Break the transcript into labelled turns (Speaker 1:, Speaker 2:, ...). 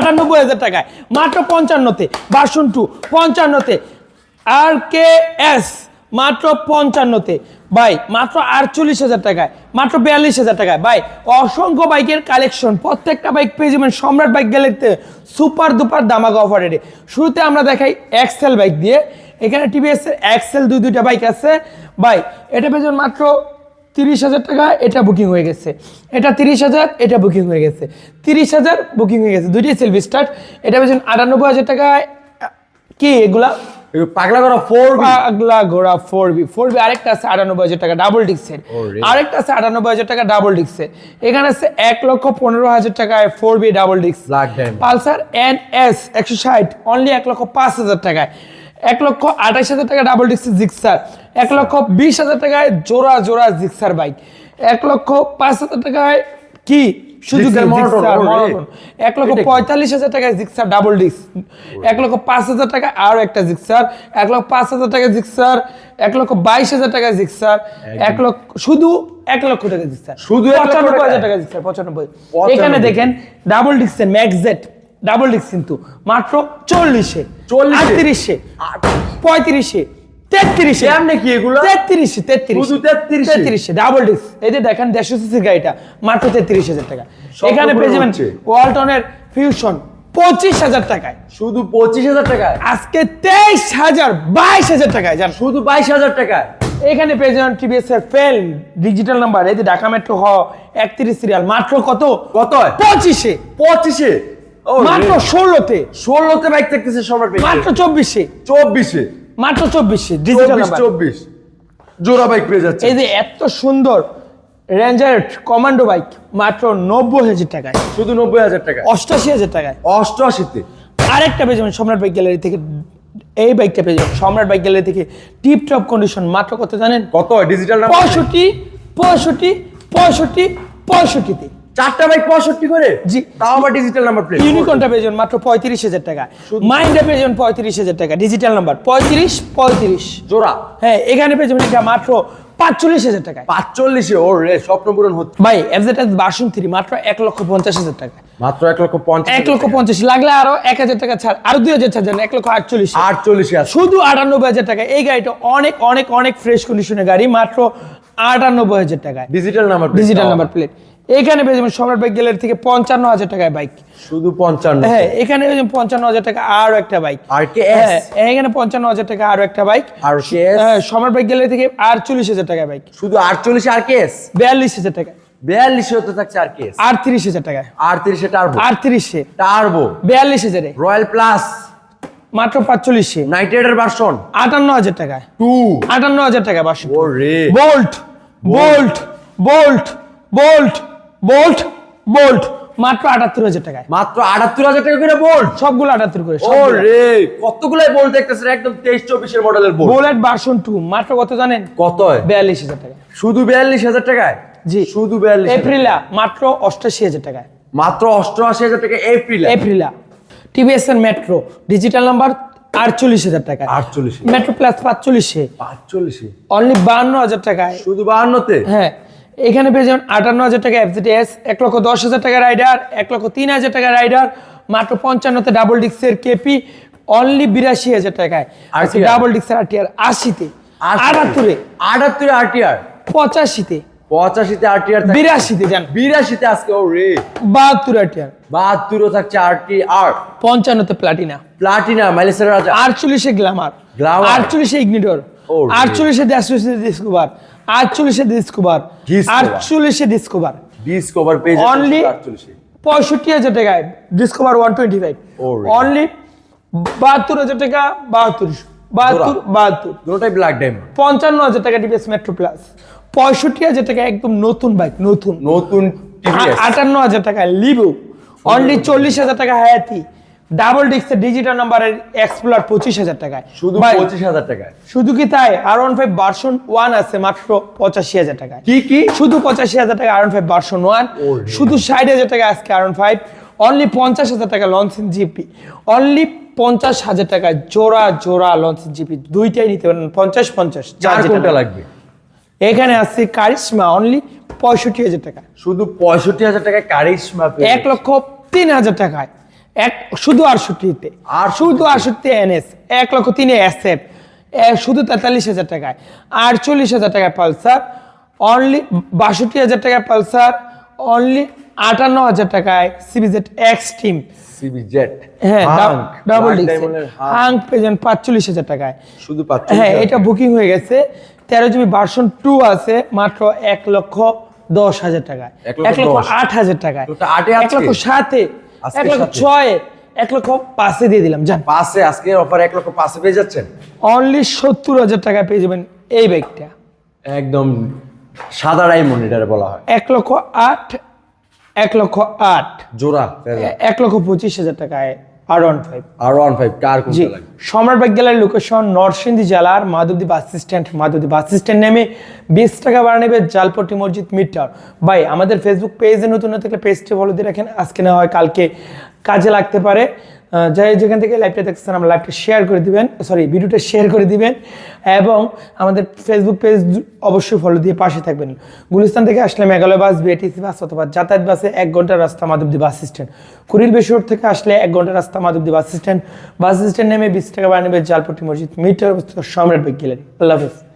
Speaker 1: আটানব্বই হাজার টাকায়। মাত্র পঞ্চান্নতে বাসন টু পঞ্চান্নতে, আর কে এস মাত্র পঞ্চান্নতে। ভাই, মাত্র আটচল্লিশ হাজার টাকায়, মাত্র বিয়াল্লিশ হাজার টাকায়। ভাই, অসংখ্য বাইকের কালেকশন, প্রত্যেকটা বাইক পেয়ে যাবেন সম্রাট বাইক গ্যালারিতে, সুপার দুপার দামাকা অফার রেটে শুরুতে আমরা দেখাই এক্সেল বাইক দিয়ে। এখানে টিভিএস এর এক্সেল দুই দুইটা বাইক আছে। ভাই, এটা পেয়ে মাত্র তিরিশ হাজার টাকা এটা বুকিং হয়ে গেছে। এটা তিরিশ হাজার এটা বুকিং হয়ে গেছে। তিরিশ হাজার বুকিং হয়ে গেছে। দুইটাই সেলফি স্টার্ট এটা পেয়েছেন আটানব্বই হাজার টাকায় কি এগুলা?
Speaker 2: পাগলা করা ফোর
Speaker 1: পাগলা ঘোড়া ফোর বি ফোর বি আরেকটা আছে আটানব্বই হাজার টাকা ডাবল ডিক্সের আরেকটা আছে আটানব্বই হাজার টাকা ডাবল ডিক্সের এখানে আছে এক লক্ষ পনেরো হাজার টাকায় ফোর বি ডাবল ডিক্স। পালসার এন এস একশো ষাট অনলি এক লক্ষ পাঁচ হাজার টাকায়। এক লক্ষ আঠাশ হাজার টাকা ডাবল ডিক্সের জিক্সার এক লক্ষ বিশ হাজার টাকায় জোড়া জোড়া জিক্সার বাইক এক লক্ষ পাঁচ হাজার টাকায় কি। মনোটন এক লক্ষ পঁয়তাল্লিশ হাজার টাকায় জিক্সার ডাবল ডিস্ক এক লক্ষ পাঁচ হাজার টাকা আরও একটা জিক্সার এক লক্ষ পাঁচ হাজার টাকা জিক্সার এক লক্ষ বাইশ হাজার টাকা জিক্সার এক লক্ষ শুধু এক লক্ষ টাকা জিক্সার
Speaker 2: শুধু
Speaker 1: পঁচানব্বই হাজার টাকা জিক্সার পঁচানব্বই। এখানে দেখেন ডাবল ডিস্কের ম্যাকজেট ডাবল ডিস্ক কিন্তু। মাত্র চল্লিশে
Speaker 2: 40
Speaker 1: আটত্রিশে পঁয়ত্রিশে তেত্রিশে।
Speaker 2: কেমনে কি এগুলো?
Speaker 1: তেত্রিশে তেত্রিশ।
Speaker 2: 33
Speaker 1: তেত্রিশে? ডাবল ডিস্ক এই যে দেখেন দেড়শো সিসির গাড়িটা মাত্র তেত্রিশ হাজার টাকা। এখানে পেয়ে যাবেন ওয়ালটনের ফিউশন পঁচিশ হাজার টাকায়।
Speaker 2: শুধু পঁচিশ হাজার টাকায়?
Speaker 1: আজকে তেইশ হাজার বাইশ হাজার টাকায় জান
Speaker 2: শুধু বাইশ হাজার টাকায়?
Speaker 1: এখানে পেয়ে যাবেন টিভিএস এর ফেল ডিজিটাল নাম্বার এই যে ঢাকা মেট্রো হ একত্রিশ সিরিয়াল মাত্র কত?
Speaker 2: কত
Speaker 1: পঁচিশে।
Speaker 2: পঁচিশে?
Speaker 1: মাত্র ষোলোতে।
Speaker 2: ষোলোতে বাইক থাকতেছে সবার
Speaker 1: মাত্র চব্বিশে।
Speaker 2: চব্বিশে?
Speaker 1: মাত্র চব্বিশে ডিজিটাল
Speaker 2: চব্বিশ জোড়া বাইক পেয়ে যাচ্ছে।
Speaker 1: এই যে এত সুন্দর রেঞ্জার কমান্ডো বাইক মাত্র নব্বই হাজার টাকায়।
Speaker 2: শুধু নব্বই হাজার টাকা
Speaker 1: অষ্টাশি হাজার টাকায়।
Speaker 2: অষ্টআশিতে
Speaker 1: আরেকটা পেয়ে যাবেন সম্রাট বাইক গ্যালারি থেকে এই বাইকটা পেয়ে যাবেন। সম্রাট বাইক গ্যালারি থেকে টিপ টপ কন্ডিশন মাত্র কত জানেন?
Speaker 2: কত ডিজিটাল
Speaker 1: পঁয়ষট্টি পঁয়ষট্টি পঁয়ষট্টি পঁয়ষট্টিতে।
Speaker 2: চারটা বাইক পঁয়ষট্টি করে?
Speaker 1: জি।
Speaker 2: তাও আবার ডিজিটাল নাম্বার প্লেট
Speaker 1: ইউনিকনটা পেয়ে যাবেন মাত্র পঁয়ত্রিশ হাজার টাকা। মাইন্ডটা পেয়ে যাবেন পঁয়ত্রিশ হাজার টাকা। ডিজিটাল নাম্বার পঁয়ত্রিশ পঁয়ত্রিশ।
Speaker 2: জোড়া?
Speaker 1: হ্যাঁ এখানে পেয়ে যাবেন এটা মাত্র পাঁচচল্লিশ হাজার টাকায়।
Speaker 2: পাঁচচল্লিশে? রে স্বপ্ন পূরণ হচ্ছে।
Speaker 1: ভাই বাসন থ্রি মাত্র এক লক্ষ পঞ্চাশ হাজার টাকা।
Speaker 2: মাত্র এক লক্ষ পঞ্চাশ
Speaker 1: এক লক্ষ পঞ্চাশ লাগলে আরও এক হাজার টাকা ছাড় আরও দুই হাজার ছাড় এক লক্ষ আটচল্লিশ।
Speaker 2: আটচল্লিশে
Speaker 1: শুধু আটানব্বই হাজার টাকা। এই গাড়িটা অনেক অনেক অনেক ফ্রেশ কন্ডিশনের গাড়ি মাত্র আটানব্বই হাজার টাকায়।
Speaker 2: Digital number
Speaker 1: digital number plate এখানে পেয়ে যাবেন সম্রাট বাইক গ্যালারি থেকে পঞ্চান্ন হাজার টাকায় বাইক।
Speaker 2: শুধু পঞ্চান্ন
Speaker 1: হ্যাঁ এখানে পেয়ে যাবেন পঞ্চান্ন হাজার টাকা আরও একটা বাইক।
Speaker 2: RKS?
Speaker 1: হ্যাঁ এখানে পঞ্চান্ন হাজার টাকা আরও একটা বাইক।
Speaker 2: আর কেস
Speaker 1: হ্যাঁ সম্রাট বাইক গ্যালারি থেকে আটচল্লিশ হাজার টাকা বাইক।
Speaker 2: শুধু আটচল্লিশে আর কেস
Speaker 1: বিয়াল্লিশ হাজার টাকা।
Speaker 2: বিয়াল্লিশে হতে থাকছে আর কেস
Speaker 1: আটত্রিশ হাজার টাকায়।
Speaker 2: আটত্রিশে টার্বো।
Speaker 1: আটত্রিশে।
Speaker 2: টার্বো।
Speaker 1: বিয়াল্লিশ হাজারে।
Speaker 2: Royal plus.
Speaker 1: মাত্র পাঁচচল্লিশে।
Speaker 2: Night rider version.
Speaker 1: আটান্ন হাজার টাকায়।
Speaker 2: টু।
Speaker 1: আটান্ন হাজার টাকা বাসন bolt. Bolt. Bolt. Bolt. Bolt bolt মাত্র আটাত্তর হাজার টাকায়।
Speaker 2: মাত্র আটাত্তর হাজার টাকা করে বোল্ট
Speaker 1: সবগুলো আটাত্তর করে
Speaker 2: ও রে কতগুলাই বোল্ট দেখতেছেন? একদম তেইশ চব্বিশের মডেলের বোল্ট
Speaker 1: বুলেট ভার্সন টু মাত্র কত জানেন?
Speaker 2: কত
Speaker 1: বিয়াল্লিশ হাজার টাকা
Speaker 2: শুধু বিয়াল্লিশ হাজার টাকায়?
Speaker 1: জি।
Speaker 2: শুধু বিয়াল্লিশ
Speaker 1: এপ্রিলা মাত্র অষ্টাশি হাজার টাকায়।
Speaker 2: মাত্র অষ্টআশি হাজার টাকা এপ্রিল
Speaker 1: এপ্রিলা টিভিএস এর মেট্রো ডিজিটাল নাম্বার আটচল্লিশ হাজার টাকা
Speaker 2: আটচল্লিশ
Speaker 1: মেট্রো প্লাস পাঁচচল্লিশে।
Speaker 2: পাঁচচল্লিশে?
Speaker 1: অনলি বাহান্ন হাজার টাকায়।
Speaker 2: শুধু বাহান্নতে?
Speaker 1: হ্যাঁ। এখানে পেয়ে যাবেন আটান্ন হাজার টাকা এফজিটিএস এক লক্ষ দশ হাজার টাকা রাইডার এক লক্ষ তিন হাজার টাকা রাইডার মাত্র পঞ্চান্নতে ডাবল ডিক্সের কেপি অনলি বিরাশি হাজার টাকায়? ডাবল ডিক্সের আরটিআর আশিতে আটাত্তরে।
Speaker 2: আটাত্তরে আরটিআর
Speaker 1: পঁচাশিতে।
Speaker 2: পঁচাশিতে আরটিআর
Speaker 1: বিরাশিতে যান
Speaker 2: বিরাশিতে আজকে ও রে।
Speaker 1: বাহাত্তর আরটিআর
Speaker 2: বাহাত্তরও থাকছে আরটি আর
Speaker 1: পঞ্চান্নতে প্লাটিনা
Speaker 2: প্লাটিনা মাইলেসের রাজা
Speaker 1: আটচল্লিশে গ্লামার
Speaker 2: Glamour?
Speaker 1: আটচল্লিশে ইগনিটর আটচল্লিশে দেশে ডিসকোভার আটচল্লিশে ডিসকোভার। আটচল্লিশে ডিসকোভার
Speaker 2: ডিসকভার পেজ আটচল্লিশে।
Speaker 1: পঁয়ষট্টি হাজার টাকায় Discover one twenty five only বাহাত্তর হাজার টাকা বাহাত্তর বাহাত্তর বাহাত্তর।
Speaker 2: দুটোটাই ব্ল্যাক ডায়মন্ড
Speaker 1: পঞ্চান্ন হাজার টাকা ডিপিএস মেট্রো প্লাস পঁয়ষট্টি হাজার টাকা একদম নতুন বাইক নতুন।
Speaker 2: নতুন
Speaker 1: আটান্ন হাজার টাকা লিবু অনলি চল্লিশ হাজার টাকা হায়াতি ডাবল ডিস্কের ডিজিটাল নাম্বারের এক্সপ্লোর পঁচিশ হাজার টাকায়।
Speaker 2: শুধু পঁচিশ হাজার টাকায়।
Speaker 1: শুধু কি তাই? R one five version one আছে মাত্র পঁচাশি হাজার টাকায়।
Speaker 2: কি কি?
Speaker 1: শুধু পঁচাশি হাজার টাকা R one five version one শুধু ষাট হাজার টাকা আজকে আর ওয়ান ফাইভ অনলি পঞ্চাশ হাজার টাকা লঞ্চিং জিপি অনলি পঞ্চাশ হাজার টাকা জোড়া জোড়া লঞ্চিং জিপি দুইটাই নিতে পারেন পঞ্চাশ পঞ্চাশ
Speaker 2: কোনটা লাগবে?
Speaker 1: এখানে আছে কারিশমা অনলি পঁয়ষট্টি হাজার টাকা
Speaker 2: শুধু পঁয়ষট্টি হাজার টাকায় কারিশমা
Speaker 1: এক লক্ষ তিন হাজার টাকায়। এক শুধু আটষট্টিতে আর শুধু আটষট্টি এনএস। এক লক্ষ তিনে অ্যাসেট শুধু তেতাল্লিশ হাজার টাকায়। আটচল্লিশ হাজার টাকায় পালসার। অনলি বাষট্টি হাজার টাকায় পালসার। অনলি আটান্ন হাজার টাকায় সিবিজেড এক্স টিম।
Speaker 2: সিবি
Speaker 1: হ্যাঁ ডাবল হাং পেজেন্ট পাঁচচল্লিশ হাজার টাকায়।
Speaker 2: শুধু
Speaker 1: হ্যাঁ এটা বুকিং হয়ে গেছে। তেরো জিবি ভার্সন টু আছে মাত্র এক লক্ষ দশ হাজার টাকায়।
Speaker 2: এক লক্ষ।
Speaker 1: আট হাজার টাকায়। এক লক্ষ সাতে। এক লক্ষ ছয় এক লক্ষ পাঁচে দিয়ে দিলাম যান।
Speaker 2: পাশে আজকে অফার এক লক্ষ পাঁচে পেয়ে যাচ্ছেন।
Speaker 1: অনলি সত্তর হাজার টাকা পেয়ে যাবেন এই ব্যাগটা
Speaker 2: একদম সাদা ডায়মন্ড এটারে বলা হয়।
Speaker 1: এক লক্ষ আট এক লক্ষ আট।
Speaker 2: জোড়া
Speaker 1: এক লক্ষ পঁচিশ হাজার টাকায় R one five
Speaker 2: R one five কার
Speaker 1: জি সম্রাট ব্যাগ গ্যালারির লোকেশন নরসিংদী জেলার Madhabdi bus stand Madhabdi bus stand নেমে বিশ টাকা ভাড়া নেবে জালপট্টি মসজিদ মিড টাওয়ার ভাই আমাদের ফেসবুক পেজে নতুন থাকলে পেজটি ফলো দিয়ে রাখেন। আজকে না হয় কালকে কাজে লাগতে পারে। যাই যেখান থেকে লাইভটা দেখছেন আমরা লাইভটা শেয়ার করে দিবেন সরি ভিডিওটা শেয়ার করে দিবেন, এবং আমাদের ফেসবুক পেজ অবশ্যই ফলো দিয়ে পাশে থাকবেন। গুলিস্তান থেকে আসলে মেঘালয় বাস বিএটিসি বাস অথবা যাতায়াত বাসে এক ঘণ্টার রাস্তা মাধবদী বাস স্ট্যান্ড কুড়িল বেশর থেকে আসলে এক ঘণ্টার রাস্তা Madhabdi bus stand bus stand নেমে বিশ টাকা বাড়া নেবে জালপট্টি মসজিদ, মিটার সম্রাট গ্যালারি আল্লাহ হাফেজ।